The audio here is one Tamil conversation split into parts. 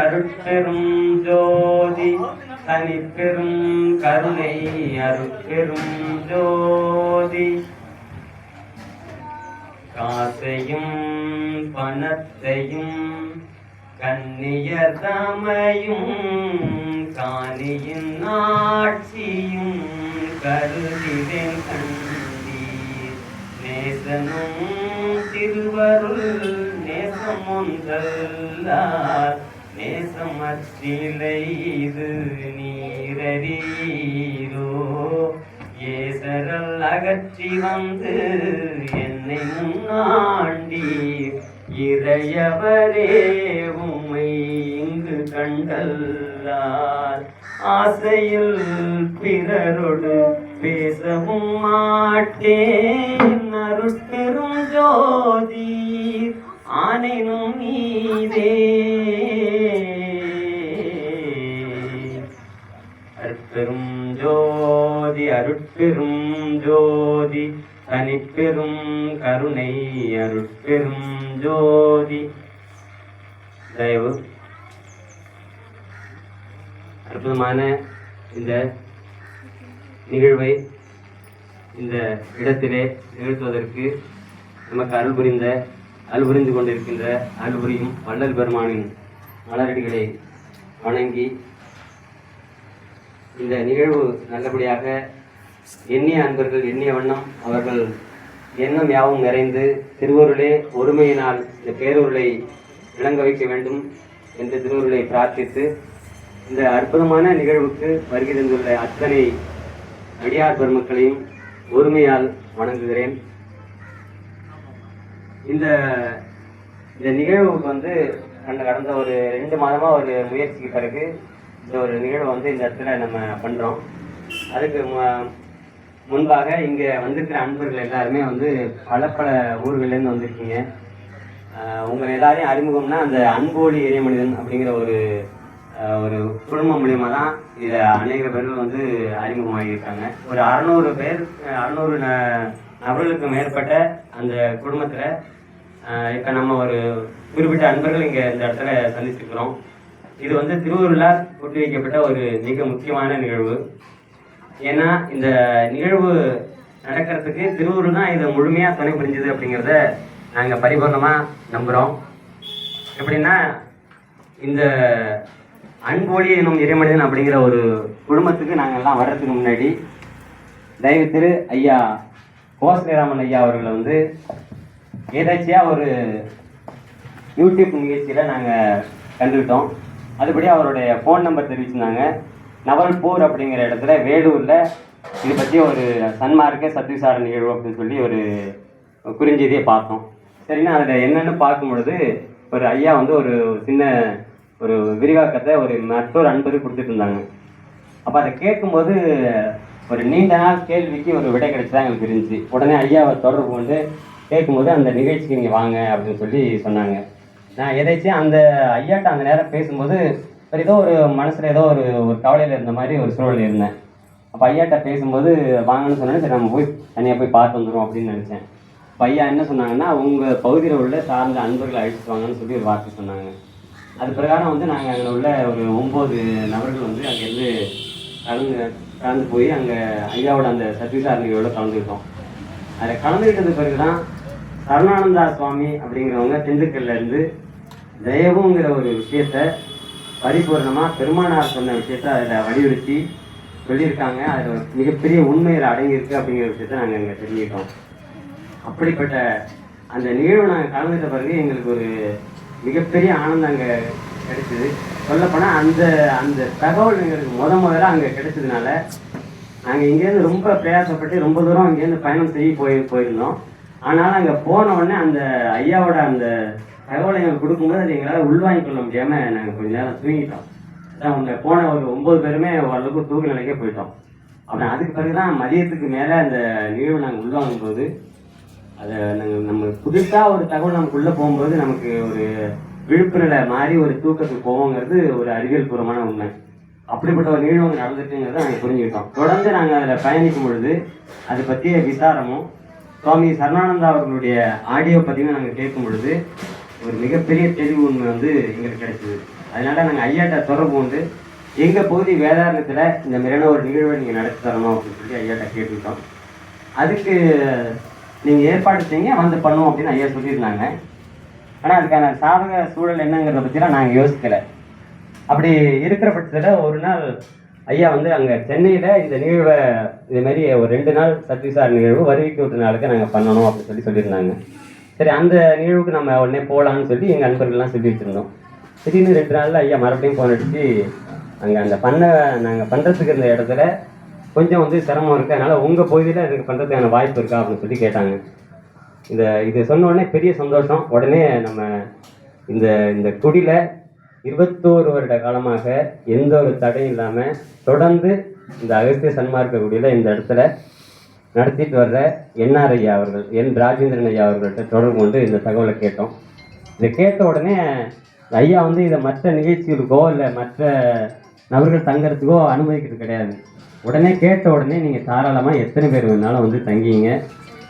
அருட்பெரும் ஜோதி தனிப்பெரும் கருணை அருட்பெரும் ஜோதி. காசையும் பணத்தையும் கண்ணியர் தமையும் காணியின் ஆட்சியும் கருதிவேன் கண்டீர். நேசனும் திருவருள் நேசம் ஒன்றல்லார். நேசமற்றிலை இது நீரீரோ ஏசரல் அகற்றி வந்து என்னை முன்னாண்டீர். இறையவரே உம்மை இங்கு கண்டல்லார். ஆசையில் பிறரோடு பேசவும் மாட்டேன். அருட்பெரும் ஜோதி ஆனினும் நீதே. அருட்பெரும் ஜோதி அருட்பெரும் ஜோதி தனிப்பெரும் கருணை அருட்பெரும் ஜோதி. தயவு. அற்புதமான இந்த நிகழ்வை இந்த இடத்திலே நிகழ்த்துவதற்கு நமக்கு அருள் புரிந்த அருள் புரிந்து கொண்டிருக்கின்ற அருள் புரியும் வள்ளல் பெருமானின் மலரடிகளை வணங்கி இந்த நிகழ்வு நல்லபடியாக எண்ணிய அன்பர்கள் எண்ணிய வண்ணம் அவர்கள் எண்ணம் யாவும் நிறைந்து திருவருளே ஒருமையினால் இந்த பேரொருளை விளங்க வைக்க வேண்டும் என்று திருவருளை பிரார்த்தித்து இந்த அற்புதமான நிகழ்வுக்கு வருகை தந்துள்ள அத்தனை அடியார் பெருமக்களையும் ஒருமையால் வணங்குகிறேன். இந்த இந்த நிகழ்வுக்கு வந்து கடந்த கடந்த ஒரு ரெண்டு மாதமாக ஒரு முயற்சிக்கு பிறகு இந்த ஒரு நிகழ்வை வந்து இந்த இடத்துல நம்ம பண்ணுறோம் அதுக்கு முன்பாக இங்கே வந்திருக்கிற அன்பர்கள் எல்லாருமே வந்து பல பல ஊர்கள்லேருந்து வந்திருக்கீங்க. உங்கள் எல்லாரையும் அறிமுகம்னா அந்த அன்போடி இறைமனிதன் அப்படிங்கிற ஒரு ஒரு குடும்பம் மூலியமாக தான் இதை அநேக பேர்கள் வந்து அறிமுகமாகியிருக்காங்க ஒரு அறநூறு பேர் அறநூறு ந நபர்களுக்கு மேற்பட்ட அந்த குடும்பத்தில் இப்போ நம்ம ஒரு குறிப்பிட்ட அன்பர்கள் இங்கே இந்த இடத்துல சந்திச்சிருக்கிறோம். இது வந்து திருவள்ளுவர் கூட்டி வைக்கப்பட்ட ஒரு மிக முக்கியமான நிகழ்வு. ஏன்னா இந்த நிகழ்வு நடக்கிறதுக்கு திருவூர் தான் இதை முழுமையாக துணை புரிஞ்சுது அப்படிங்கிறத நாங்கள் பரிபூர்ணமாக நம்புகிறோம் எப்படின்னா இந்த அன்போழி எனும் இறைமனிதன் அப்படிங்கிற ஒரு குடும்பத்துக்கு நாங்கள் எல்லாம் வர்றதுக்கு முன்னாடி தயவு திரு ஐயா கோஸ்ரீராமன் ஐயா அவர்களை வந்து ஏதாச்சியாக ஒரு யூடியூப் நிகழ்ச்சியில் நாங்கள் கண்டுக்கிட்டோம் அதுபடி அவருடைய ஃபோன் நம்பர் தெரிவிச்சிருந்தாங்க. நவல்பூர் அப்படிங்கிற இடத்துல வேலூரில் இது பற்றி ஒரு சன்மார்க்க சத்விசார நிகழ்வு அப்படின்னு சொல்லி ஒரு குறிஞ்செய்தியை பார்த்தோம். சரின்னா அதில் என்னென்னு பார்க்கும் பொழுது ஒரு ஐயா வந்து ஒரு சின்ன ஒரு விரிவாக்கத்தை ஒரு மற்றொரு அன்பருக்கு கொடுத்துட்டு இருந்தாங்க. அப்போ அதை கேட்கும்போது ஒரு நீண்ட நாள் கேள்விக்கு ஒரு விடை கிடைச்சதா எங்களுக்கு இருந்துச்சு உடனே ஐயாவை தொடர்பு கொண்டு கேட்கும்போது அந்த நிகழ்ச்சிக்கு நீங்கள் வாங்க அப்படின்னு சொல்லி சொன்னாங்க. நான் எதாச்சும் அந்த ஐயாட்ட அந்த நேரம் பேசும்போது ஒரு ஏதோ ஒரு மனசில் ஏதோ ஒரு ஒரு கவலையில் இருந்த மாதிரி ஒரு சூழல் இருந்தேன். அப்போ ஐயாட்ட பேசும்போது வாங்கன்னு சொன்னேன் சரி நம்ம போய் தனியாக போய் பார்த்து வந்துடும் அப்படின்னு நினச்சேன். அப்போ ஐயா என்ன சொன்னாங்கன்னா உங்கள் பகுதியில் உள்ள சார்ந்த அன்பர்களை அழைச்சிட்டு வாங்கன்னு சொல்லி ஒரு வார்த்தை சொன்னாங்க. அது பிரகாரம் வந்து நாங்கள் அங்கே உள்ள ஒரு ஒம்பது நபர்கள் வந்து அங்கேருந்து கலந்து கலந்து போய் அங்கே ஐயாவோட அந்த சத்யசார நிகழ்வோட கலந்துக்கிட்டோம். அதில் கலந்துக்கிட்டது பிறகு தான் சரணானந்தா சுவாமி அப்படிங்கிறவங்க திண்டுக்கல்லேருந்து இருந்து தயவுங்கிற ஒரு விஷயத்த பரிபூர்ணமாக பெருமானார் சொன்ன விஷயத்த அதில் வலியுறுத்தி சொல்லியிருக்காங்க. அதில் ஒரு மிகப்பெரிய உண்மையில் அடங்கியிருக்கு அப்படிங்கிற விஷயத்த நாங்கள் இங்கே தெரிஞ்சுக்கிட்டோம். அப்படிப்பட்ட அந்த நிகழ்வு நாங்கள் கலந்துட்ட பிறகு எங்களுக்கு ஒரு மிகப்பெரிய ஆனந்தம் அங்கே கிடைச்சது. சொல்லப்போனால் அந்த அந்த தகவல் எங்களுக்கு முத முதல்ல அங்கே கிடைச்சதுனால நாங்கள் இங்கேருந்து ரொம்ப பிரயாசப்பட்டு ரொம்ப தூரம் இங்கேருந்து பயணம் செய்ய போய் போயிருந்தோம். ஆனாலும் அங்கே போன உடனே அந்த ஐயாவோட அந்த தகவலை எங்களுக்கு கொடுக்கும்போது அது எங்களால் உள்வாங்கிக் கொள்ள முடியாமல் நாங்கள் கொஞ்ச நேரம் தூங்கிட்டோம். அவங்க போன ஒரு ஒன்பது பேருமே ஓரளவுக்கு தூக்க நிலைக்கே போயிட்டோம். அப்புறம் அதுக்கு பிறகுதான் மதியத்துக்கு மேலே அந்த நிகழ்வு நாங்கள் உள்வாங்கும் போது அதை நாங்கள் நம்ம புதுசாக ஒரு தகவல் நமக்குள்ளே போகும்போது நமக்கு ஒரு விழுப்புரல மாறி ஒரு தூக்கத்துக்கு போவோங்கிறது ஒரு அறிவியல் பூர்வமான உண்மை. அப்படிப்பட்ட ஒரு நிகழ்வு நடந்துட்டுங்கிறத நாங்கள் புரிஞ்சுக்கிட்டோம். தொடர்ந்து நாங்கள் அதில் பயணிக்கும் பொழுது அதை பற்றிய விசாரமும் சுவாமி சரணானந்தா அவர்களுடைய ஆடியோ பதிவு நாங்கள் கேட்கும் பொழுது ஒரு மிகப்பெரிய தெளிவு உண்மை வந்து எங்களுக்கு கிடைச்சது. அதனால நாங்கள் ஐயாட்ட தொடர்பு கொண்டு எங்கள் பகுதி வேதாரணத்தில் இந்த மாதிரியான ஒரு நிகழ்வை நீங்கள் நடத்தி தரணும் அப்படின்னு சொல்லி ஐயாட்ட கேட்டுக்கிட்டோம். அதுக்கு நீங்கள் ஏற்பாடு செய்யுங்க வந்து பண்ணுவோம் அப்படின்னு ஐயா சொல்லியிருந்தாங்க. ஆனால் அதுக்கான சாதக சூழல் என்னங்கிறத பற்றிலாம் நாங்கள் யோசிக்கலை. அப்படி இருக்கிற பட்சத்தில் ஒரு நாள் ஐயா வந்து அங்கே சென்னையில் இந்த நிகழ்வை இதுமாரி ஒரு ரெண்டு நாள் சத்விசார் நிகழ்வு வருவிக்கு விட்ட நாளுக்கு நாங்கள் பண்ணணும் அப்படின்னு சொல்லி சொல்லியிருந்தாங்க. சரி அந்த நிகழ்வுக்கு நம்ம உடனே போகலான்னு சொல்லி எங்கள் நண்பர்கள்லாம் சொல்லி வச்சுருந்தோம். திடீர்னு ரெண்டு நாளில் ஐயா மறுபடியும் ஃபோன் அடிச்சு அங்கே அந்த பண்ண நாங்கள் பண்ணுறதுக்கு இருந்த இடத்துல கொஞ்சம் வந்து சிரமம் இருக்குது அதனால் உங்கள் பகுதியில் இதுக்கு பண்ணுறதுக்கான வாய்ப்பு இருக்கா அப்படின்னு சொல்லி கேட்டாங்க. இந்த இது சொன்ன உடனே பெரிய சந்தோஷம். உடனே நம்ம இந்த இந்த குடியில் இருபத்தோரு வருட காலமாக எந்த ஒரு தடையும் இல்லாமல் தொடர்ந்து இந்த அகஸ்திய சன்மார்க்க குடியில் இந்த இடத்துல நடத்திட்டு வர்ற என்ஆர் ஐயா அவர்கள் என் ராஜேந்திரன் ஐயா அவர்கள்ட்ட தொடர்பு கொண்டு இந்த தகவலை கேட்டோம். இதை கேட்ட உடனே ஐயா வந்து இதை மற்ற நிகழ்ச்சிகளுக்கோ இல்லை மற்ற நபர்கள் தங்கறதுக்கோ அனுமதிக்கிறது கிடையாது. உடனே கேட்ட உடனே நீங்கள் தாராளமாக எத்தனை பேர் வேணாலும் வந்து தங்கிங்க.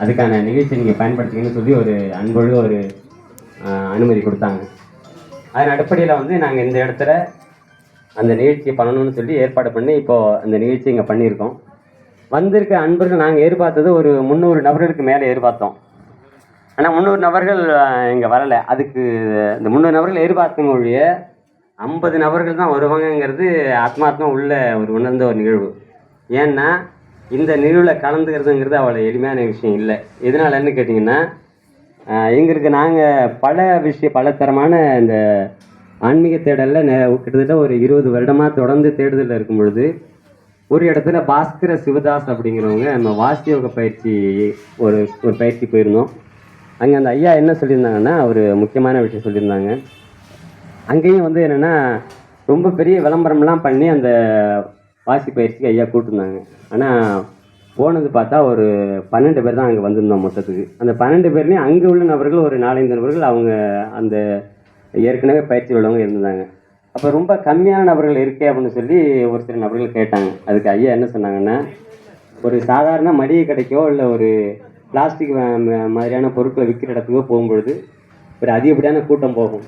அதுக்கான நிகழ்ச்சி நீங்கள் பயன்படுத்திங்கன்னு சொல்லி ஒரு அன்பொழு ஒரு அனுமதி கொடுத்தாங்க. அதன் அடிப்படையில் வந்து நாங்கள் இந்த இடத்துல அந்த நிகழ்ச்சியை பண்ணணும்னு சொல்லி ஏற்பாடு பண்ணி இப்போது அந்த நிகழ்ச்சி இங்கே பண்ணியிருக்கோம். வந்திருக்க அன்பர்கள் நாங்கள் எதிர்பார்த்தது ஒரு முந்நூறு நபர்களுக்கு மேலே எதிர்பார்த்தோம். ஆனால் முந்நூறு நபர்கள் இங்கே வரலை. அதுக்கு இந்த முந்நூறு நபர்கள் எதிர்பார்த்த ஒழிய ஐம்பது நபர்கள் தான் வருவாங்கங்கிறது ஆத்மாத்மா உள்ள ஒரு உணர்ந்த ஒரு நிகழ்வு. ஏன்னா இந்த நிகழ்வில் கலந்துக்கிறதுங்கிறது அவ்வளோ எளிமையான விஷயம் இல்லை. எதனாலன்னு கேட்டிங்கன்னா எங்களுக்கு நாங்கள் பல விஷயம் பல தரமான இந்த ஆன்மீக தேடலில் கிட்டத்தட்ட ஒரு இருபது வருடமாக தொடர்ந்து தேடுதலில் இருக்கும் பொழுது ஒரு இடத்துல பாஸ்கர சிவதாஸ் அப்படிங்கிறவங்க நம்ம வாசியோக பயிற்சி ஒரு ஒரு பயிற்சி போயிருந்தோம். அங்கே அந்த ஐயா என்ன சொல்லியிருந்தாங்கன்னா ஒரு முக்கியமான விஷயம் சொல்லியிருந்தாங்க. அங்கேயும் வந்து என்னென்னா ரொம்ப பெரிய விளம்பரம்லாம் பண்ணி அந்த வாசி பயிற்சிக்கு ஐயா கூப்பிட்டுருந்தாங்க. ஆனால் போனது பார்த்தா ஒரு பன்னெண்டு பேர் தான் அங்கே வந்திருந்தோம் மொத்தத்துக்கு. அந்த பன்னெண்டு பேர்லேயும் அங்கே உள்ள நபர்கள் ஒரு நாலஞ்சு நபர்கள் அவங்க அந்த ஏற்கனவே பயிற்சி உள்ளவங்க இருந்தாங்க அப்போ ரொம்ப கம்மியான நபர்கள் இருக்கே அப்படின்னு சொல்லி ஒரு சில நபர்கள் கேட்டாங்க. அதுக்கு ஐயா என்ன சொன்னாங்கன்னா ஒரு சாதாரண மளிகை கடைக்கோ இல்லை ஒரு பிளாஸ்டிக் மாதிரியான பொருட்களை விற்கிற இடத்துக்கோ போகும்பொழுது ஒரு அதிகப்படியான கூட்டம் போகும்.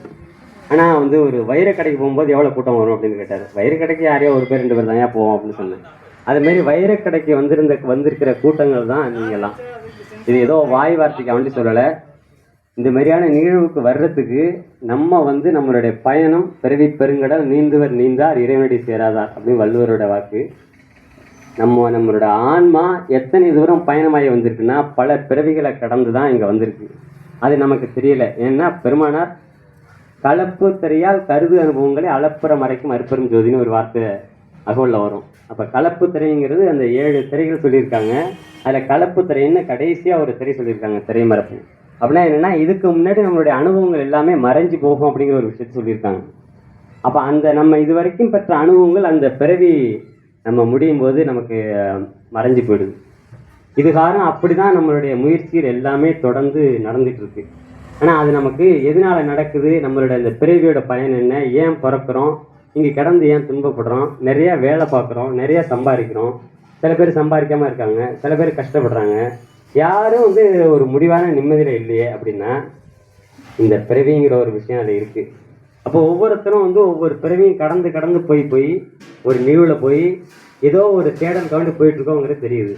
ஆனால் வந்து ஒரு வைர கடைக்கு போகும்போது எவ்வளோ கூட்டம் வரும் அப்படின்னு கேட்டார். வைர கடைக்கு யாரையோ ஒரு பேர் ரெண்டு பேர் தான் போவோம் அப்படின்னு சொன்னேன். அதுமாரி வைர கடைக்கு வந்திருந்த வந்திருக்கிற கூட்டங்கள் தான் நீங்கள்லாம் இது ஏதோ வாய் வார்த்தைக்கு அவன்ட்டு சொல்லலை. இந்த மாதிரியான நிகழ்வுக்கு வர்றதுக்கு நம்ம வந்து நம்மளுடைய பயணம் பிறவி பெருங்கடல் நீந்துவர் நீந்தார் இறைவனடி சேராதார் அப்படின்னு வள்ளுவரோட வாக்கு. நம்ம நம்மளோட ஆன்மா எத்தனை தூரம் பயணமாகி வந்திருக்குன்னா பல பிறவிகளை கடந்து தான் இங்கே வந்திருக்கு. அது நமக்கு தெரியல. ஏன்னா பெருமானார் கலப்பு திரையால் கருது அனுபவங்களை அளப்புற மறைக்கும் அற்பெரும் ஜோதின்னு ஒரு வார்த்தை அகவலில் வரும். அப்போ கலப்பு திரைங்கிறது அந்த ஏழு திரைகள் சொல்லியிருக்காங்க. அதில் கலப்பு திரைன்னு கடைசியாக ஒரு திரை சொல்லியிருக்காங்க திரைமரப்பு அப்படின்னா என்னென்னா இதுக்கு முன்னாடி நம்மளுடைய அனுபவங்கள் எல்லாமே மறைஞ்சு போகும் அப்படிங்கிற ஒரு விஷயத்தை சொல்லியிருக்காங்க. அப்போ அந்த நம்ம இது வரைக்கும் பெற்ற அனுபவங்கள் அந்த பிறவி நம்ம முடியும் போது நமக்கு மறைஞ்சு போயிடுது. இது காரணம் அப்படி தான் நம்மளுடைய முயற்சிகள் எல்லாமே தொடர்ந்து நடந்துகிட்ருக்கு இருக்கு. ஆனால் அது நமக்கு எதனால் நடக்குது நம்மளோட இந்த பிறவியோட பயன் என்ன ஏன் பிறக்கிறோம் இங்கே கிடந்து ஏன் துன்பப்படுறோம் நிறையா வேலை பார்க்குறோம் நிறையா சம்பாதிக்கிறோம். சில பேர் சம்பாதிக்காமல் இருக்காங்க சில பேர் கஷ்டப்படுறாங்க. யாரும் வந்து ஒரு முடிவான நிம்மதியில் இல்லையே அப்படின்னா இந்த பிறவிங்கிற ஒரு விஷயம் அதில் இருக்குது அப்போ ஒவ்வொருத்தரும் வந்து ஒவ்வொரு பிறவியும் கடந்து கடந்து போய் போய் ஒரு நிகழ்வில் போய் ஏதோ ஒரு தேடல் கவண்டி போயிட்டுருக்கோங்கிறது தெரியுது.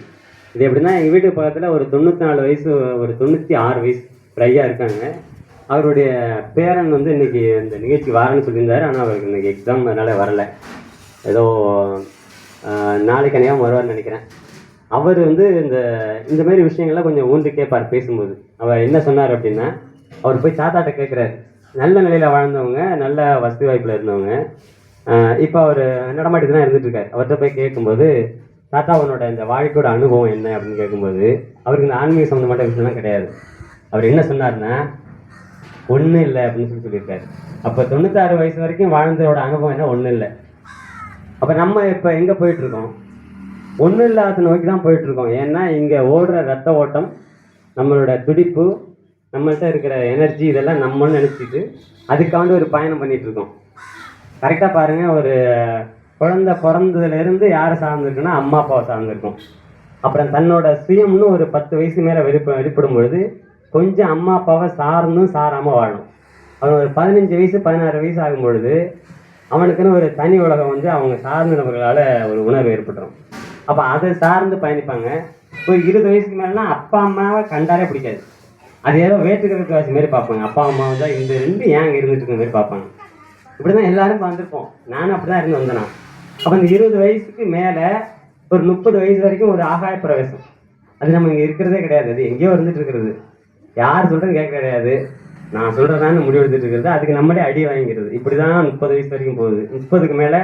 இது எப்படின்னா எங்கள் வீட்டு பக்கத்தில் ஒரு தொண்ணூற்றி நாலு வயசு ஒரு தொண்ணூற்றி ஆறு வயசு ஃப்ரையாக ஐயா இருக்காங்க. அவருடைய பேரன் வந்து இன்னைக்கு இந்த நிகழ்ச்சி வரேன்னு சொல்லியிருந்தார். ஆனால் அவருக்கு இன்றைக்கி எக்ஸாம் அதனால் வரலை. ஏதோ நாளைக்கு அன்னையாக வருவார்னு நினைக்கிறேன். அவர் வந்து இந்த இந்த மாதிரி விஷயங்கள்லாம் கொஞ்சம் ஊந்து கேட்பார் பேசும்போது. அவர் என்ன சொன்னார் அப்படின்னா அவர் போய் தாத்தாட்ட கேட்குறாரு. நல்ல நிலையில் வாழ்ந்தவங்க நல்ல வசதி வாய்ப்பில் இருந்தவங்க. இப்போ அவர் நடமாட்டி தான் இருந்துட்டுருக்காரு. அவர்கிட்ட போய் கேட்கும்போது தாத்தா அவனோட இந்த வாழ்க்கையோட அனுபவம் என்ன அப்படின்னு கேட்கும்போது அவருக்கு இந்த ஆன்மீக சம்மந்தப்பட்ட விஷயம்லாம் கிடையாது. அவர் என்ன சொன்னார்னா ஒன்றும் இல்லை அப்படின்னு சொல்லி சொல்லியிருக்காரு. அப்போ தொண்ணூத்தாறு வயசு வரைக்கும் வாழ்ந்ததோட அனுபவம் என்ன? ஒன்றும் இல்லை. அப்போ நம்ம இப்போ எங்கே போயிட்டுருக்கோம்? ஒன்றும் இல்லாத நோக்கி தான் போயிட்டுருக்கோம். ஏன்னா இங்கே ஓடுற ரத்த ஓட்டம் நம்மளோட துடிப்பு நம்மள்ட்ட இருக்கிற எனர்ஜி இதெல்லாம் நம்மன்னு நினச்சிட்டு அதுக்காண்டு ஒரு பயணம் பண்ணிகிட்ருக்கோம் கரெக்டாக பாருங்கள் ஒரு குழந்தை பிறந்ததுலேருந்து யாரை சார்ந்திருக்குன்னா அம்மா அப்பாவை சார்ந்திருக்கும். அப்புறம் தன்னோட சுயம்னு ஒரு பத்து வயசு மேலே வெளிப்ப வெளிப்படும் பொழுது கொஞ்சம் அம்மா அப்பாவை சார்ந்தும் சாராமல் வாழணும். அவன் ஒரு பதினஞ்சு வயசு பதினாறு வயசு ஆகும் பொழுது அவனுக்குன்னு ஒரு தனி உலகம் வந்து அவங்க சார்ந்த நபர்களால் ஒரு உணர்வு ஏற்பட்டுரும். அப்போ அதை சார்ந்து பயணிப்பாங்க. ஒரு இருபது வயசுக்கு மேலேனா அப்பா அம்மாவை கண்டாலே பிடிக்காது. அது ஏதோ வேற்றுக்கிறதுக்கு வாசி மாதிரி பார்ப்பாங்க. அப்பா அம்மா தான் இந்த ரெண்டு ஏன் அங்கே இருந்துட்டு இருக்க? மாதிரி பார்ப்பாங்க. இப்படி தான் எல்லாரும் வந்திருப்போம் நானும் அப்படி தான் இருந்து வந்தேனா. அப்போ இந்த இருபது வயசுக்கு மேலே ஒரு முப்பது வயசு வரைக்கும் ஒரு ஆகாய பிரவேசம். அது நம்ம இங்கே இருக்கிறதே கிடையாது. அது எங்கேயோ இருந்துட்டு இருக்கிறது. யார் சொல்கிறது கேட்க கிடையாது. நான் சொல்கிறதான்னு முடிவு எடுத்துட்டு இருக்கிறது. அதுக்கு நம்மளே அடி வாங்கிக்கிறது. இப்படி தான் முப்பது வயசு வரைக்கும் போகுது. முப்பதுக்கு மேலே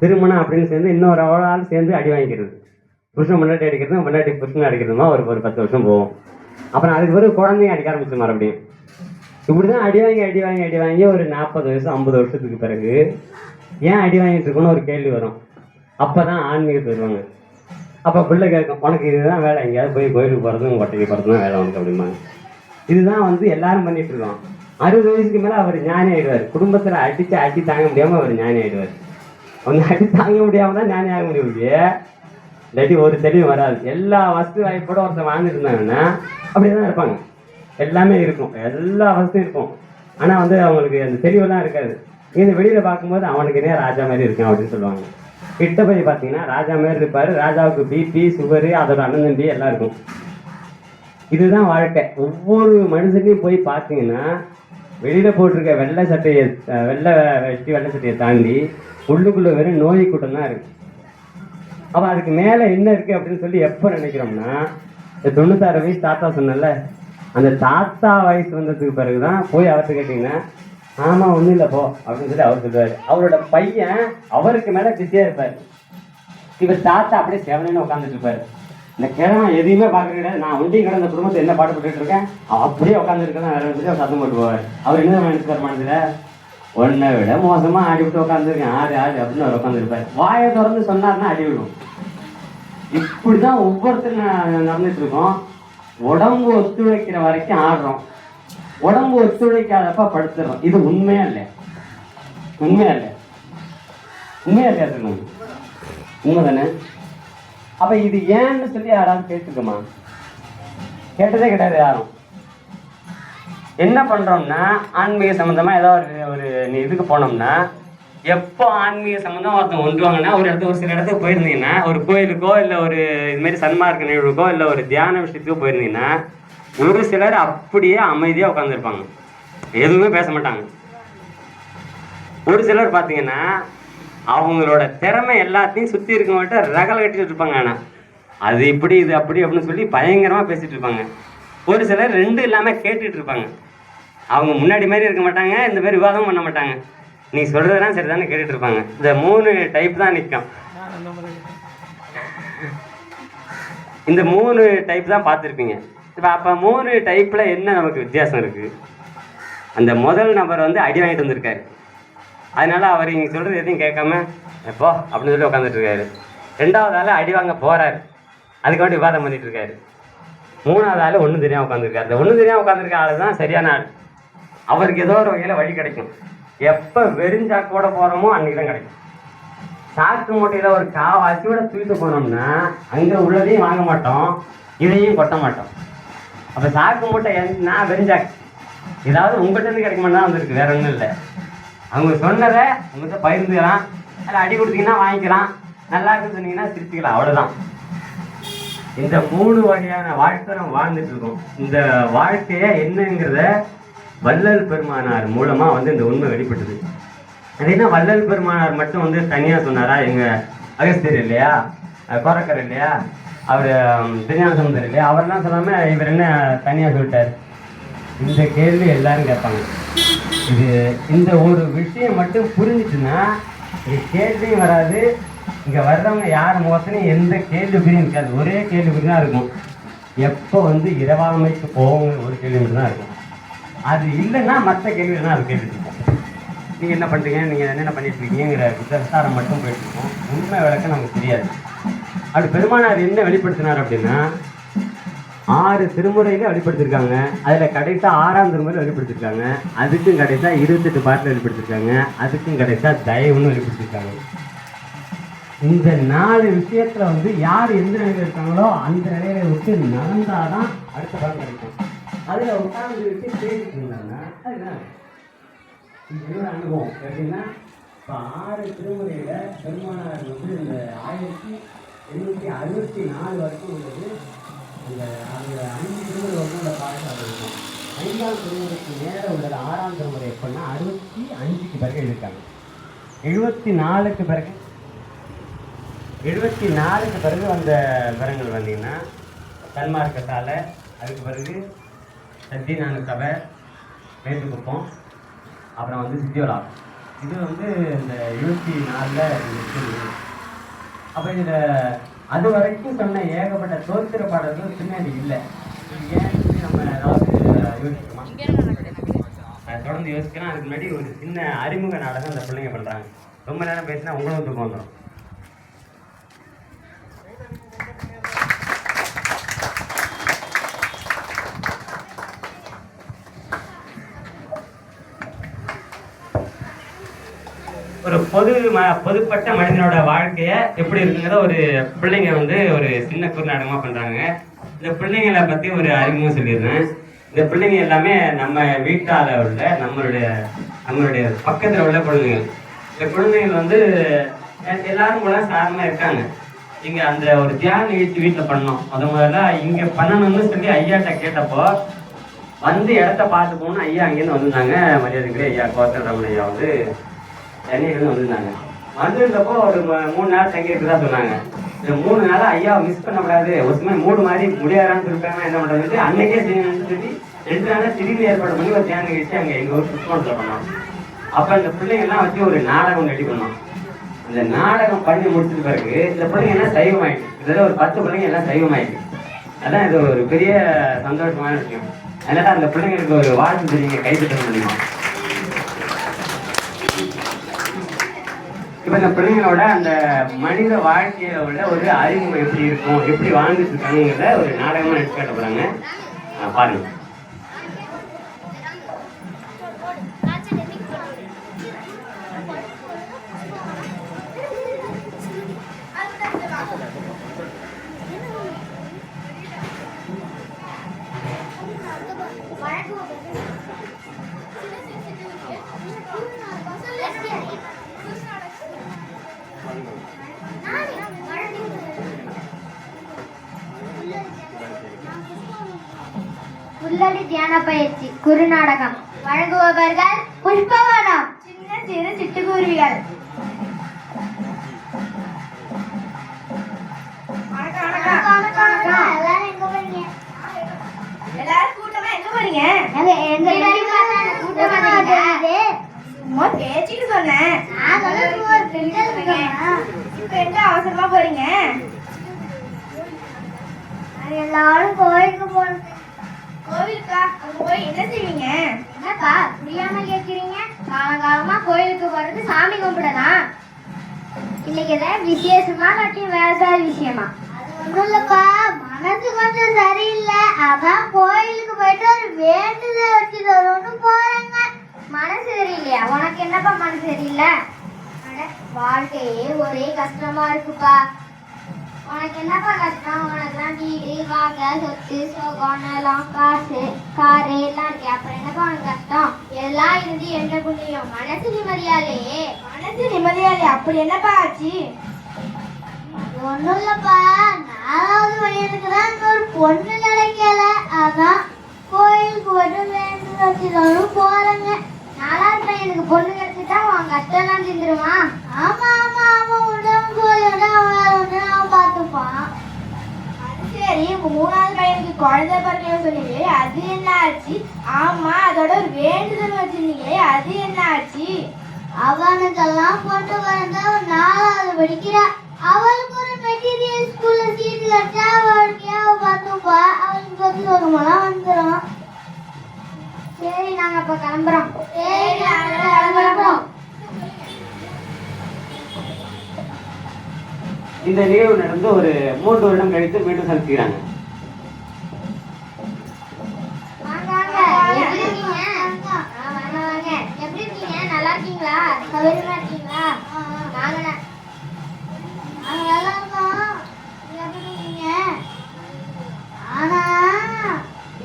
திருமணம் அப்படின்னு சேர்ந்து இன்னொரு அவ்வளோ ஆள் சேர்ந்து அடி வாங்கிக்கிறது. புருஷன் முன்னாடி அடிக்கிறதும் முன்னாடி புருஷன் அடிக்கிறதுமா ஒரு ஒரு பத்து வருஷம் போகும். அப்புறம் அதுக்கு பிறகு குழந்தைங்க அடிக்க ஆரம்பிச்சு மறுபடியும். இப்படி தான் அடி வாங்கி அடி வாங்கி அடி வாங்கி ஒரு நாற்பது வயசு ஐம்பது வருஷத்துக்கு பிறகு ஏன் அடி வாங்கிட்டுருக்கோன்னு ஒரு கேள்வி வரும். அப்போ தான் ஆன்மீகத்துக்கு வருவாங்க அப்போ பிள்ளை கேட்கும் உனக்கு இதுதான் வேலை எங்கேயாவது போய் கோயிலுக்கு போகிறதும் கொட்டைக்கு போகிறதும் வேலை உனக்கு அப்படிம்பாங்க. இதுதான் வந்து எல்லாரும் பண்ணிட்டு இருக்கோம். அறுபது வயசுக்கு மேலே அவர் ஞானி ஆயிடுவார். குடும்பத்தில் அடித்து அடி தாங்க முடியாமல் அவர் ஞானி ஆயிடுவார். அவங்க அடி தாங்க முடியாமல் தான் ஞானி ஆக முடியும் இல்லாட்டி ஒரு தெளிவு வராது. எல்லா வசதி வாய்ப்போட ஒருத்தர் வாழ்ந்துட்டு இருந்தாங்கன்னா அப்படியே தான் இருப்பாங்க. எல்லாமே இருக்கும். எல்லா வசதியும் இருக்கும். ஆனால் வந்து அவங்களுக்கு அந்த தெளிவெல்லாம் இருக்காது. இது வெளியில் பார்க்கும்போது அவனுக்கு என்ன ராஜா மாதிரி இருக்கான் அப்படின்னு சொல்லுவாங்க. கிட்ட போய் பார்த்தீங்கன்னா ராஜா மாதிரி இருப்பார். ராஜாவுக்கு பிபி சுகரு அதோட அண்ணன் தம்பி எல்லாம் இருக்கும். இதுதான் வாழ்க்கை. ஒவ்வொரு மனுஷனையும் போய் பார்த்தீங்கன்னா வெளியில போட்டிருக்க வெள்ளை சட்டையை வெள்ளை வெட்டி வெள்ளை சட்டையை தாண்டி உள்ளுக்குள்ள வெறும் நோய் கூட்டம் தான் இருக்கு. அப்போ அதுக்கு மேலே என்ன இருக்கு அப்படின்னு சொல்லி எப்போ நினைக்கிறோம்னா இந்த தொண்ணூத்தாறு வயசு தாத்தா சொன்னல அந்த தாத்தா வயசு வந்ததுக்கு பிறகு தான் போய் அவர்கிட்ட கேட்டிங்கன்னா ஆமாம் ஒன்றும் இல்லை போ அப்படின்னு சொல்லி அவர் சொல்லுவார். அவரோட பையன் அவருக்கு மேலே பிஸியாக இருப்பார். இவர் தாத்தா அப்படியே செவனேன்னு உட்காந்துட்டு இருப்பாரு. இந்த கிழமை எதையுமே பார்க்க கிடையாது. நான் உண்டியும் கிடந்த குடும்பத்தை என்ன பாடுபட்டு இருக்கேன் அப்படியே உட்காந்துருக்கேன் வேற சொல்லி அவர் சத்தம் போட்டு போவார். அவர் என்ன நினைச்சுக்கார் மனசுல? உன்னை விட மோசமா ஆடி விட்டு உட்காந்துருக்கேன் ஆடு ஆடு அப்படின்னு அவர் உட்காந்துருப்பாரு வாயை திறந்து சொன்னார்னா அடி விடும் இப்படிதான் ஒவ்வொருத்தரும் நடந்துட்டு இருக்கோம் உடம்பு ஒத்துழைக்கிற வரைக்கும் ஆடுறோம். உடம்பு ஒத்துழைக்காதப்ப படுத்துறோம். இது உண்மையா இல்லை உண்மையா இல்லை உண்மையா இல்லையா சொல்லுங்க உண்மைதானே? அப்ப இது ஏன்னு சொல்லி யாராவது கேட்டுக்கோமா? கேட்டதே கிடையாது யாரும். என்ன பண்ணுறோம்னா ஆன்மீக சம்மந்தமாக ஏதோ ஒரு ஒரு இதுக்கு போனோம்னா எப்போ ஆன்மீக சம்மந்தம் ஒருத்தன் ஒன்றுவாங்கன்னா ஒரு இடத்துக்கு ஒரு சில இடத்துக்கு போயிருந்தீங்கன்னா ஒரு கோயிலுக்கோ இல்லை ஒரு இதுமாரி சன்மார்க்க நிகழ்வுக்கோ இல்லை ஒரு தியான விஷயத்துக்கோ போயிருந்தீங்கன்னா ஒரு சிலர் அப்படியே அமைதியாக உட்காந்துருப்பாங்க எதுவுமே பேச மாட்டாங்க. ஒரு சிலர் பார்த்தீங்கன்னா அவங்களோட திறமை எல்லாத்தையும் சுற்றி இருக்கவங்கள்ட்ட ரகலை கட்டிட்டு இருப்பாங்க ஆனால் அது இப்படி இது அப்படி அப்படின்னு சொல்லி பயங்கரமாக பேசிகிட்டு இருப்பாங்க. ஒரு சிலர் ரெண்டு இல்லாமல் கேட்டுட்டு இருப்பாங்க. அவங்க முன்னாடி மாதிரி இருக்க மாட்டாங்க இந்த மாதிரி விவாதம் பண்ண மாட்டாங்க. நீ சொல்கிறதெல்லாம் சரி தானே கேட்டுட்டு இருப்பாங்க இந்த மூணு டைப் தான் நிற்கும் இந்த மூணு டைப் தான் பார்த்துருப்பீங்க. இப்போ அப்போ மூணு டைப்பில் என்ன நமக்கு வித்தியாசம் இருக்குது அந்த முதல் நபர் வந்து அடி வாங்கிட்டு வந்திருக்காரு. அதனால அவர் இங்கே சொல்கிறது எதையும் கேட்காம எப்போ? அப்படின்னு சொல்லி உட்காந்துட்ருக்காரு ரெண்டாவது ஆள் அடி வாங்க போகிறாரு அதுக்காண்டி விவாதம் பண்ணிட்டு இருக்காரு மூணாவது ஆள் ஒன்றும் தெரியாமல் உட்காந்துருக்காரு அந்த ஒன்றும் தெரியாமல் உட்காந்துருக்க ஆள் தான் சரியான ஆள். அவருக்கு ஏதோ ஒரு வகையில் வழி கிடைக்கும். எப்போ வெறிஞ்சாக்கோட போகிறோமோ அன்றைக்கி தான் கிடைக்கும். சாக்கு மூட்டையில் ஒரு காவாச்சியோட தூக்கிட்டு போனோம்னா அங்கே உள்ளதையும் வாங்க மாட்டோம் இதையும் கொட்ட மாட்டோம். அப்போ சாக்கு மூட்டை என்ன? வெறிஞ்சாக்கு ஏதாவது உங்கள்கிட்ட இருந்து கிடைக்குமா தான் வந்திருக்கு வேற ஒன்றும் இல்லை. அவங்க சொன்னதை உங்கள்கிட்ட பகிர்ந்துக்கலாம். அதில் அடி கொடுத்தீங்கன்னா வாங்கிக்கலாம். நல்லா இருக்குன்னு சொன்னீங்கன்னா சிரிச்சுக்கலாம் அவ்வளோதான் இந்த மூணு வகையான வாழ்க்கை நம்ம வாழ்ந்துட்டு இருக்கோம். இந்த வாழ்க்கைய என்னங்கிறத வள்ளல் பெருமானார் மூலமாக வந்து இந்த உண்மை வெளிப்பட்டது. அது என்ன? வள்ளல் பெருமானார் மட்டும் வந்து தனியாக சொன்னாரா? எங்கள் அகஸ்தியர் இல்லையா? கோரக்கர் இல்லையா? அவர் திருஞான சமுதர் இல்லையா? அவர்லாம் சொல்லாமல் இவர் என்ன தனியாக சொல்லிட்டார்? இந்த கேள்வி எல்லாரும் கேட்பாங்க. இது இந்த ஒரு விஷயம் மட்டும் புரிஞ்சிச்சுன்னா இது கேள்வியும் வராது. இங்கே வர்றவங்க யார் முகத்துலையும் எந்த கேள்விக்குறியும் இருக்காது ஒரே கேள்விக்குறி தான் இருக்கும். எப்போ வந்து இரவாமைக்கு போவோங்க ஒரு கேள்வி மட்டும் தான் இருக்கும். அது இல்லைன்னா மற்ற கேள்விகள்லாம் தான் அது கேட்டுருக்கோம் நீங்கள் என்ன பண்ணுறீங்க நீங்கள் என்னென்ன பண்ணிட்டு இருக்கீங்கிற விசாரம் மட்டும் போயிட்டுருக்கோம் உண்மை விளக்கம் நமக்கு தெரியாது. அப்படி பெருமானார் என்ன வெளிப்படுத்தினார் அப்படின்னா ஆறு திருமுறையில வெளிப்படுத்திருக்காங்க. அதில் கடைசியாக ஆறாம் திருமுறை வெளிப்படுத்திருக்காங்க. அதுக்கும் கடைசியாக இருபத்தெட்டு பாட்டில் வெளிப்படுத்திருக்காங்க. அதுக்கும் கடைசியாக தயவுன்னு வெளிப்படுத்திருக்காங்க. இந்த நாலு விஷயத்தில் வந்து யார் எந்த நிலையில் இருக்காங்களோ அந்த நிலையில விட்டு நடந்தாதான் அடுத்த படம் கிடைக்கும். அதில் உட்கார்ந்து வச்சு பேசிட்டு இருந்தாங்கன்னா அதுதான் இது ஒரு அனுபவம். எப்படின்னா இப்போ ஆறு திருமுறையில் பெருமானார் வந்து இந்த ஆயிரத்தி எண்ணூற்றி அறுபத்தி நாலு வரைக்கும் உள்ளது. அந்த அந்த அஞ்சு திருமுறை வந்து அந்த பாடசாலை இருக்கும். ஐந்தாம் திருமுறைக்கு நேரம் உள்ளது. ஆறாம் திருமுறை எப்படின்னா அறுபத்தி அஞ்சுக்கு பிறகு எழுதிருக்காங்க எழுபத்தி நாலுக்கு பிறகு எழுபத்தி நாலுக்கு பிறகு வந்த விவரங்கள் வந்தீங்கன்னா தன்மார்க்கத்தால் அதுக்கு பிறகு சத்தியநாத சபை மேட்டுக்குப்பம் அப்புறம் வந்து சித்தியோலா. இது வந்து இந்த இருபத்தி நாலில் அப்போ இதில் அது வரைக்கும் சொன்ன ஏகப்பட்ட தோத்திர பாடல்கள் பின்னாடி இல்லை. ஏன் நம்ம ஏதாவது யோசிக்கணுமா? அதை தொடர்ந்து யோசிக்கலாம் அதுக்கு முன்னாடி ஒரு சின்ன அறிமுக நாடகம் அந்த பிள்ளைங்க பண்ணுறாங்க ரொம்ப நேரம் பேசினா உங்களும் தூக்கம் வந்துடும் ஒரு பொது ம பொதுப்பட்ட மனிதனோட வாழ்க்கைய எப்படி இருக்குங்கிறத ஒரு பிள்ளைங்க வந்து ஒரு சின்ன குறுநாடகமா பண்றாங்க. இந்த பிள்ளைங்களை பத்தி ஒரு அறிமுகம் சொல்லிடுறேன். இந்த பிள்ளைங்க எல்லாமே நம்ம வீட்டால உள்ள நம்மளுடைய நம்மளுடைய பக்கத்துல உள்ள குழந்தைகள். இந்த குழந்தைகள் வந்து எல்லாரும் கூட சாதாரணமா இருக்காங்க. இங்க அந்த ஒரு தியான நிகழ்ச்சி வீட்டுல பண்ணோம். அது முதல்ல இங்க பண்ணணும்னு சொல்லி ஐயாட்ட கேட்டப்போ வந்து இடத்த பார்த்து போகணும் ஐயா அங்கேருந்து வந்திருந்தாங்க. மரியாதைக்குரிய ஐயா கோத்தல் ரமண ஐயா வந்து சென்னையிலேருந்து வந்திருந்தாங்க. வந்திருந்தப்போ ஒரு மூணு நாள் தங்கியிருக்கிறதா சொன்னாங்க. இந்த மூணு நாளாக ஐயா மிஸ் பண்ணக்கூடாது. ஒரு சமயம் மூடு மாதிரி முடியாதான்னு சொல்லிட்டாங்க என்ன பண்ணுறது அன்னைக்கே செய்யணும்னு சொல்லி ரெண்டு நாளா திடீர்னு ஏற்பாடு பண்ணி ஒரு தியான நிகழ்ச்சி அங்கே எங்கள் ஊர் சுத்தமத்தில் பண்ணோம். அப்போ இந்த பிள்ளைங்கெல்லாம் வச்சு ஒரு நாடகம் ரெடி பண்ணோம் இந்த நாடகம் பண்ணி முடிச்சது பிறகு இந்த பிள்ளைங்க எல்லாம் சைவமாயிட்டு இதில் ஒரு பத்து பிள்ளைங்க எல்லாம் சைவமாயிட்டு அதான் இது ஒரு பெரிய சந்தோஷமான விஷயம். அதனால அந்த பிள்ளைங்களுக்கு ஒரு வாழ்த்து தெரியுங்க கைத்தட்ட முடியுமா இப்போ இந்த பிள்ளைங்களோட அந்த மனித வாழ்க்கையில உள்ள ஒரு அறிமுகம் எப்படி இருக்கும்? எப்படி வாழ்ந்துட்டு இருக்காங்கிறத ஒரு நாடகமாக எடுத்து போகிறாங்க பாருங்கள் இப்ப எங்க அவசரமா போறீங்க? எல்லாரும் கோயிலுக்கு போறோம் கோவிலுக்கா? அங்க போய் என்ன செய்வீங்க? என்னப்பா புரியாம கேக்குறீங்க? காலங்காலமா கோயிலுக்கு போறது சாமி கும்பிடலாம் இன்னைக்கு ஏதாவது விசேஷமா இல்லாட்டி வேற விஷயமா? ஒண்ணும் இல்லப்பா. மனசு கொஞ்சம் சரியில்லை. அதான் கோயிலுக்கு போயிட்டு ஒரு வேண்டுதல் வச்சுட்டு வரும்னு போறேங்க மனசு சரியில்லையா? உனக்கு என்னப்பா மனசு சரியில்லை? வாழ்க்கையே ஒரே கஷ்டமா இருக்குப்பா. உனக்கு என்னப்பா கஷ்டம்? உனக்குலாம் வீடு வாங்க சொத்து சோகம் நிலம் காசு காரு எல்லாம் இருக்கு. அப்புறம் என்னப்பா உனக்கு கஷ்டம்? எல்லாம் இருந்து என்ன புண்ணியம்? மனசு நிம்மதியாலே மனசு நிம்மதியாலே. அப்படி என்னப்பா ஆச்சு? ஒண்ணும் இல்லப்பா. நாலாவது பையனுக்கு தான் இன்னொரு பொண்ணு கிடைக்கல. அதான் கோயிலுக்கு மட்டும் வேண்டு வச்சுதாலும் போறேங்க நாலாவது பையனுக்கு பொண்ணு கிடைச்சிட்டா ஆமா ஆமா ஆமா உடம்பு போயோட அவன் பார்த்துப்பான். சரி மூணாவது பையனுக்கு குழந்தை பிறக்கணும் சொன்னீங்க அது என்ன ஆச்சு? ஆமா அதோட ஒரு வேண்டுதல் வச்சிருந்தீங்க அது என்ன ஆச்சு? அவனுக்கெல்லாம் ஒரு நாலாவது படிக்கிறா. அவளுக்கு ஒரு மெட்டீரியல் ஸ்கூல்ல சீட் கிடைச்சா அவளுக்கு அவ பார்த்துப்பா. அவளுக்கு பத்தி வருமானம் வந்துடும் சரி நாங்க அப்ப கிளம்புறோம். சரி நாங்க கிளம்புறோம் இந்த நிகழ்வு நடந்து ஒரு மூன்று வருடம் கழித்து மீண்டும் சந்திக்கிறாங்க வாங்க வாங்க எப்படி இருக்கீங்க ஆ, வாங்க வாங்க எப்படி இருக்கீங்க நல்லா இருக்கீங்களா சௌகரியமா இருக்கீங்களா நாங்க ந- நாங்க நல்லா இருக்கோம் நீங்க எப்படி இருக்கீங்க ஆனா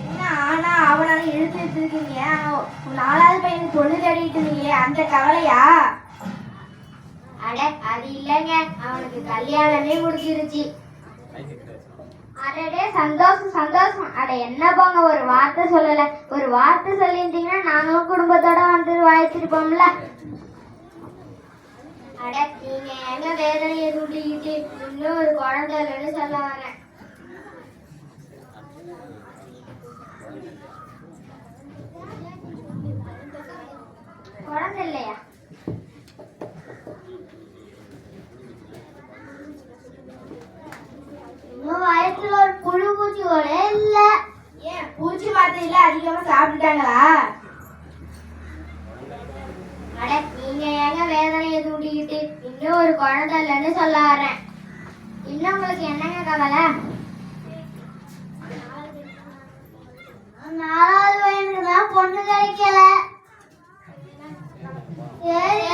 என்ன ஆனா அவனால இழுத்து வச்சிருக்கீங்க நாலாவது பையனுக்கு பொண்ணு தேடிட்டு இருந்தீங்களே அந்த கவலையா அட அது இல்லைங்க அவனுக்கு கல்யாணமே முடிஞ்சிருச்சு அடடே சந்தோஷம் சந்தோஷம் அட என்ன போங்க ஒரு வார்த்தை சொல்லல. ஒரு வார்த்தை சொல்லியிருந்தீங்கன்னா நாங்களும் குடும்பத்தோட வந்து வாழ்த்திருப்போம்ல அட நீங்க எங்க வேதனையை தூண்டிக்கிட்டு இன்னும் ஒரு குழந்தை இல்லைன்னு சொல்ல வரேன் குழந்தை இல்லையா? இன்னும் வயசுல ஒரு புழு பூச்சி கூட இல்ல. ஏன்? பூச்சி மாத்திரையில அதிகமா சாப்பிட்டுட்டாங்களா? அட நீங்க ஏங்க வேதனையை தூண்டிக்கிட்டு இன்னும் ஒரு குழந்தை இல்லைன்னு சொல்ல வரேன் இன்னும் உங்களுக்கு என்னங்க கவலை? நாலாவது தான் பொண்ணு கிடைக்கல. சரி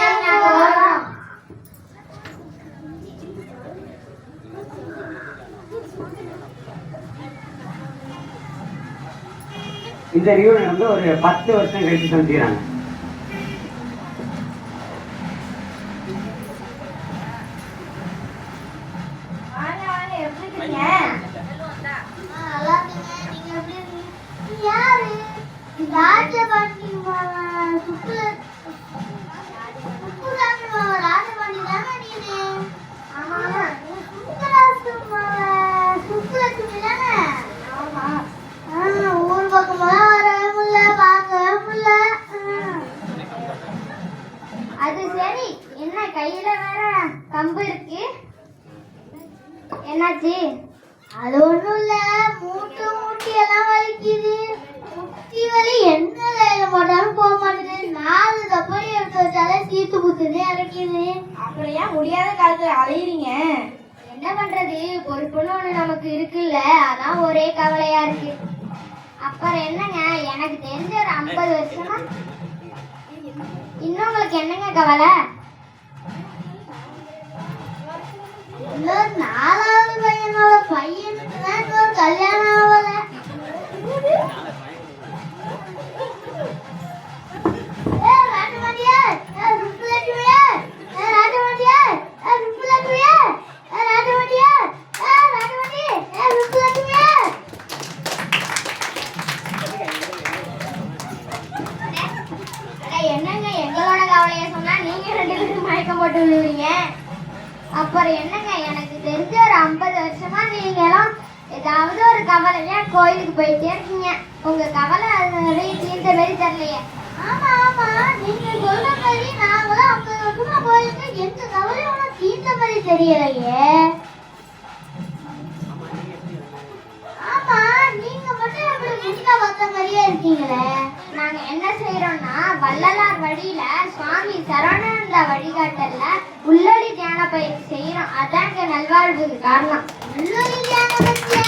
இந்த நிகழ்வு வந்து ஒரு பத்து வருஷம் கழித்து சந்திக்கிறாங்க வாங்க வாங்க எப்படி இருக்கீங்க ஆ, நல்லா இருக்கேங்க. நீங்க எப்படி இருக்கீங்க? நீ யாரு? இந்த ராஜபாண்டி மாமா, சுப்பு- சுப்புராஜ் மாமா, ராஜபாண்டி தானே நீனு? ஆமா. சுப்புராஜ் மாமா, சுப்புலட்சுமி தானே? ஆ, ஊர் பக்கமெல்லாம் வரவே முடியல, பார்க்கவே முடியல. ஆ. அது சரி என்ன கையில வேற கம்பு இருக்கு என்னாச்சு அது ஒண்ணும் இல்ல மூட்டு மூட்டி எல்லாம் வலிக்குது முட்டி வலி என்ன வேலை போட்டாலும் போக மாட்டேங்குது நாலு தப்படி புத்துது இறக்கிது அப்புறம் ஏன் முடியாத காலத்துல அலையுறீங்க. என்ன பண்றது? பொறுப்புன்னு ஒண்ணு நமக்கு இருக்குல்ல. அதான் ஒரே கவலையா இருக்கு. அப்புறம் என்னங்க? எனக்கு தெரிஞ்ச ஒரு ஐம்பது வருஷமா? இன்னும் உங்களுக்கு என்னங்க கவலை? இன்னொரு நாலாவது பையனோட பையனுக்கு தான் இன்னொரு கல்யாணம் ஆகல. ஏய், போட்டு விழுவீங்க அப்புறம் என்னங்க எனக்கு தெரிஞ்ச ஒரு ஐம்பது வருஷமா நீங்க எல்லாம் ஏதாவது ஒரு கவலையா கோயிலுக்கு போயிட்டே இருக்கீங்க. உங்க கவலை அது நிறைய தீர்ந்த மாதிரி தெரியலையே. ஆமா ஆமா. நீங்க சொல்ற மாதிரி நாங்களும் ஐம்பது வருஷமா கோயிலுக்கு எந்த கவலையும் தீர்ந்த மாதிரி தெரியலையே. வீட்டுல பார்த்த மாதிரியே இருக்கீங்களே. நாங்க என்ன செய்யறோம்னா வள்ளலார் வழியில சுவாமி சரவணானந்த வழிகாட்டல்ல உள்ளடி தியான பயிற்சி செய்யறோம் அதான் எங்க நல்வாழ்வுக்கு காரணம். உள்ளொளி தியான பயிற்சி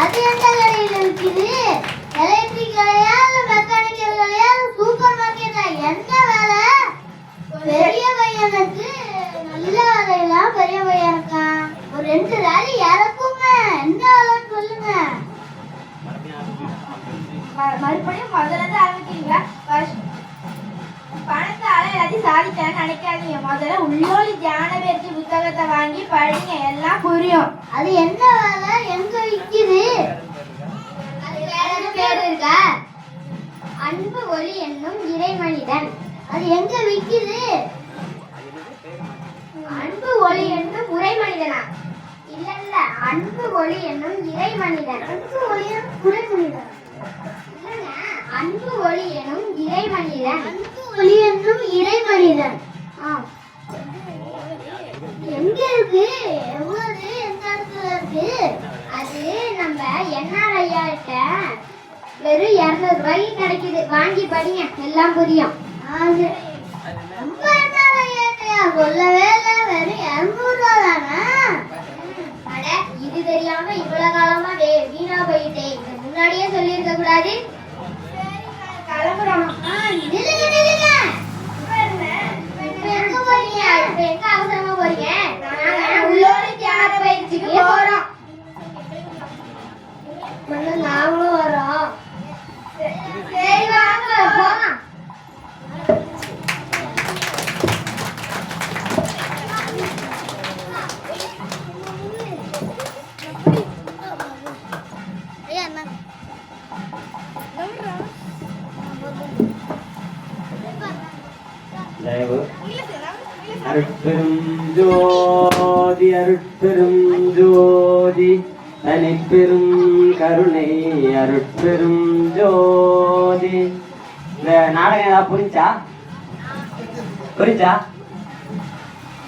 அது எந்த கடையில இருக்குது? எலக்ட்ரிக் கடையா இல்ல மெக்கானிக்கல் கடையா சூப்பர் மார்க்கெட்டா என்ன வேலை? பெரிய பையனுக்கு நல்ல வேலையெல்லாம் பெரிய பையன் இருக்கான் ஒரு ரெண்டு வேலை இறக்குங்க. என்ன வேலைன்னு சொல்லுங்க. மறுபடியும் முதல்ல இருந்து ஆரம்பிக்கிறீங்களா பணத்தால எல்லாத்தையும் சாதித்தேன்னு நினைக்காதீங்க. முதல்ல உள்ளோலி தியான பயிற்சி புத்தகத்தை வாங்கி படிங்க. எல்லாம் புரியும். அது என்ன வேலை? எங்க விக்குது? அது வேற பேர் இருக்கா? அன்பு ஒளி என்னும் இறைமனிதன். அது எங்க விக்குது? அன்பு ஒளி என்னும் உரைமனிதனா? இல்ல இல்ல அன்பு ஒளி என்னும் இறைமனிதன். அன்பு ஒளி உரைமனிதன். இல்லங்க அன்பு ஒளி எனும் இறைமனிதன் ஒளி என்னும் இறைமனிதன் ஆம். எங்க இருக்கு எவ்வளவு எந்த இடத்துல இருக்கு அது நம்ம என்ஆர் ஐயா கிட்ட வெறும் இரநூறு ரூபாய்க்கு கிடைக்குது. வாங்கி படிங்க. எல்லாம் புரியும். ரொம்ப என்ஆர் சொல்லவே இல்லை. வெறும் இரநூறுவா தானே? அட இது தெரியாம இவ்வளவு காலமா வீணா போயிட்டே. முன்னாடியே சொல்லியிருக்க கூடாது. அருட்பெரும் ஜோதி தனிப்பெரும் கருணை அருட்பெரும் ஜோதி. இந்த நாடகம் ஏதாவது புரிஞ்சா? புரிஞ்சா?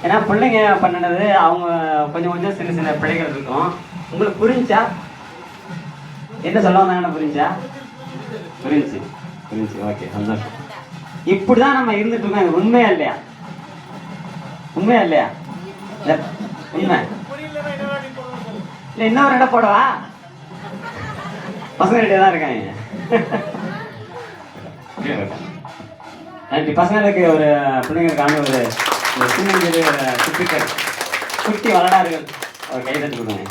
ஏன்னா பிள்ளைங்க பண்ணினது அவங்க கொஞ்சம் கொஞ்சம் சின்ன சின்ன பிள்ளைகள் இருக்கும். உங்களுக்கு புரிஞ்சா? என்ன சொல்ல வந்தாங்கன்னு புரிஞ்சா? புரிஞ்சு புரிஞ்சு ஓகே சந்தோஷம் இப்படிதான் நம்ம இருந்துட்டு இருக்கோம். உண்மையா இல்லையா? உண்மையா இல்லையா? உண்மை இல்ல இன்னொரு இடம் போடவா பசங்க ரெடியா தான் இருக்காங்க நன்றி பசங்களுக்கு ஒரு பிள்ளைங்களுக்கான ஒரு ஒரு சின்ன ஒரு குட்டி குட்டி வளடார்கள் ஒரு கைதட்டு கொடுங்க